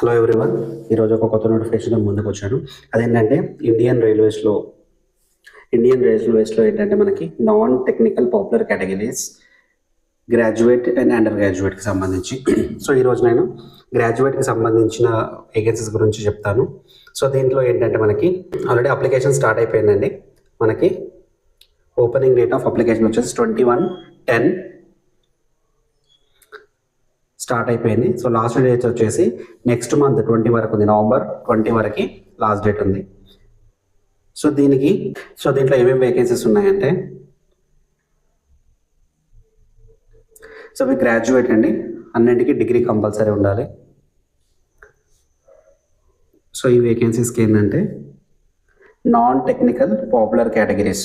Hello everyone ఈరోజు ఒక కొత్త నోటిఫికేషన్ ముందుకు వచ్చాను అదేంటంటే ఇండియన్ రైల్వేస్లో ఇండియన్ రైల్వేస్లో ఏంటంటే మనకి non technical popular categories graduate and under గ్రాడ్యుయేట్కి సంబంధించి సో ఈరోజు నేను గ్రాడ్యుయేట్కి సంబంధించిన వేకెన్సీస్ గురించి చెప్తాను. సో దీంట్లో ఏంటంటే మనకి ఆల్రెడీ అప్లికేషన్ స్టార్ట్ అయిపోయిందండి. మనకి ఓపెనింగ్ డేట్ ఆఫ్ అప్లికేషన్ వచ్చేసి ట్వంటీ వన్ టెన్ స్టార్ట్ అయిపోయింది. సో లాస్ట్ డేట్ వచ్చేసి నెక్స్ట్ మంత్ ట్వంటీ వరకు ఉంది. నవంబర్ ట్వంటీ వరకు లాస్ట్ డేట్ ఉంది. సో దీనికి సో దీంట్లో ఏమేమి వేకెన్సీస్ ఉన్నాయంటే సో మీ గ్రాడ్యుయేట్ అండి అన్నింటికి డిగ్రీ కంపల్సరీ ఉండాలి. సో ఈ వేకెన్సీస్కి ఏంటంటే non technical popular categories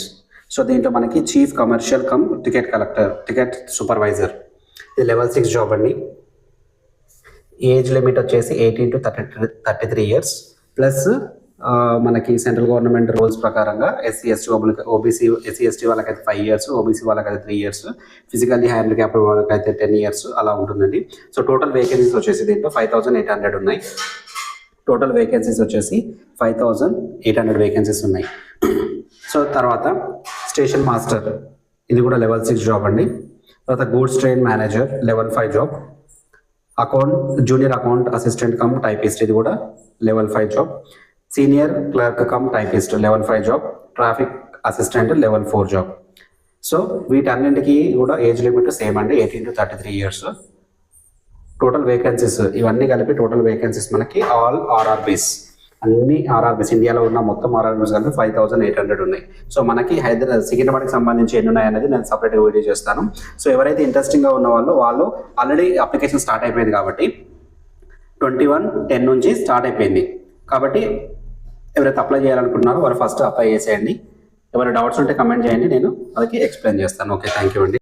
so దీంట్లో మనకి chief commercial cum ticket collector ticket supervisor ఇది లెవెల్ సిక్స్ జాబ్ అండి. ఏజ్ లిమిట్ వచ్చేసి eighteen to thirty thirty three years. Plus మనకి సెంట్రల్ గవర్నమెంట్ రూల్స్ ప్రకారంగా SC ST OBC SC ST వాళ్ళకైతే five years OBC వాళ్ళకైతే three years physically handicap వాళ్ళకైతే ten years అలా ఉంటుందండి. సో టోటల్ వేకెన్సీస్ వచ్చేసి దీంట్లో ఫైవ్ థౌసండ్ ఎయిట్ హండ్రెడ్ ఉన్నాయి. టోటల్ వేకెన్సీస్ వచ్చేసి five thousand eight hundred vacancies ఉన్నాయి. సో తర్వాత స్టేషన్ మాస్టర్ ఇది కూడా లెవెల్ సిక్స్ జాబ్ అండి. తర్వాత goods train manager level five job account junior account assistant cum typist ఇది కూడా level five job. Senior clerk cum typist level five job. Traffic assistant level four job. So వీటన్నింటికి కూడా age limit same అండి eighteen to thirty three years. Total vacancies ఇవన్నీ కలిపి total vacancies మనకి all RRBs. అన్ని RRBs ఇండియాలో ఉన్న మొత్తం RRBs కలిపి ఫైవ్ థౌసండ్ ఎయిట్ హండ్రెడ్ ఉన్నాయి. సో మనకి హైదరాబాద్ సికింద్రాబాద్కి సంబంధించి ఎన్ని ఉన్నాయి అనేది నేను సపరేట్గా వీడియో చేస్తాను. సో ఎవరైతే ఇంట్రెస్టింగ్గా ఉన్న వాళ్ళు వాళ్ళు ఆల్రెడీ అప్లికేషన్ స్టార్ట్ అయిపోయింది కాబట్టి ట్వంటీ వన్ టెన్ నుంచి స్టార్ట్ అయిపోయింది. కాబట్టి ఎవరైతే అప్లై చేయాలనుకుంటున్నారో వారు ఫస్ట్ అప్లై చేసేయండి. ఎవరైనా డౌట్స్ ఉంటే కమెంట్ చేయండి నేను వాళ్ళకి ఎక్స్ప్లెయిన్ చేస్తాను. ఓకే థ్యాంక్ యూ అండి.